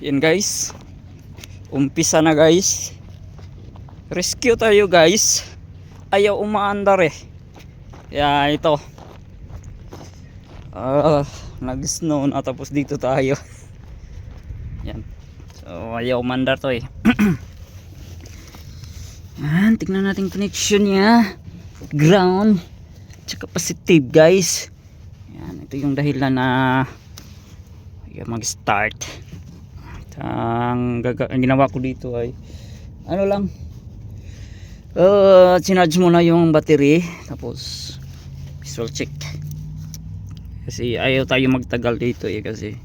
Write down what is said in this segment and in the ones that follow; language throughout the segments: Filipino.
Yan guys. Umpisa na guys. Rescue tayo guys. Ayaw umaandar eh. Kaya ito. Ah, nag-snow na tapos dito tayo. Yan. So ayaw umandar to eh. Yan, tignan natin connection niya. Ground. Tsaka positive guys. Yan, ito yung dahilan na Ayan, mag-start. Ang, ang ginawa ko dito ay ano lang uh, sinarge muna yung battery tapos visual check. Kasi ayaw tayo magtagal dito eh kasi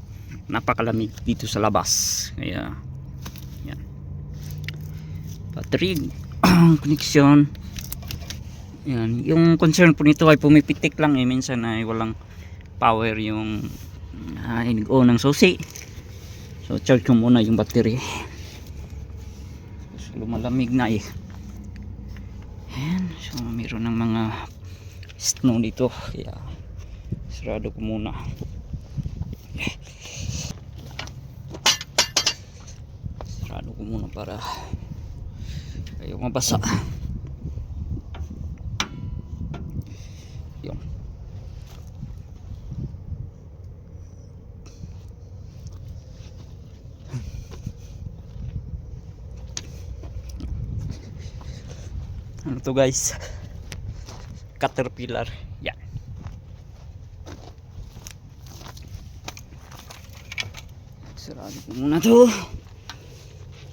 napakalamig dito sa labas. Kaya yan. Battery connection. Yan yung concern po nito ay pumipitik lang eh minsan ay walang power yung uh, inigo ng susi so charge ko muna yung battery. So, lumalamig na eh. Ayan, so meron ng mga snow dito. Kaya sarado ko muna. Sarado ko muna para ayaw mabasa. Yun ano to guys. Caterpillar. Yan sarado ko muna to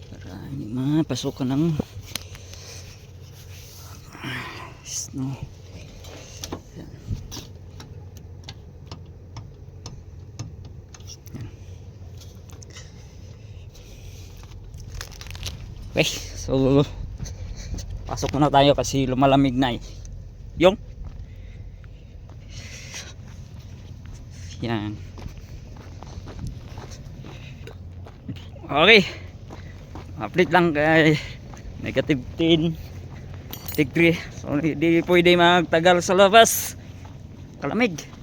para hindi mapasukan ng snow okay so pasok muna tayo kasi lumalamig na eh. Yung. Yan. Okay. Update lang kay negative 10 degree. So hindi pwede magtagal sa labas. Kalamig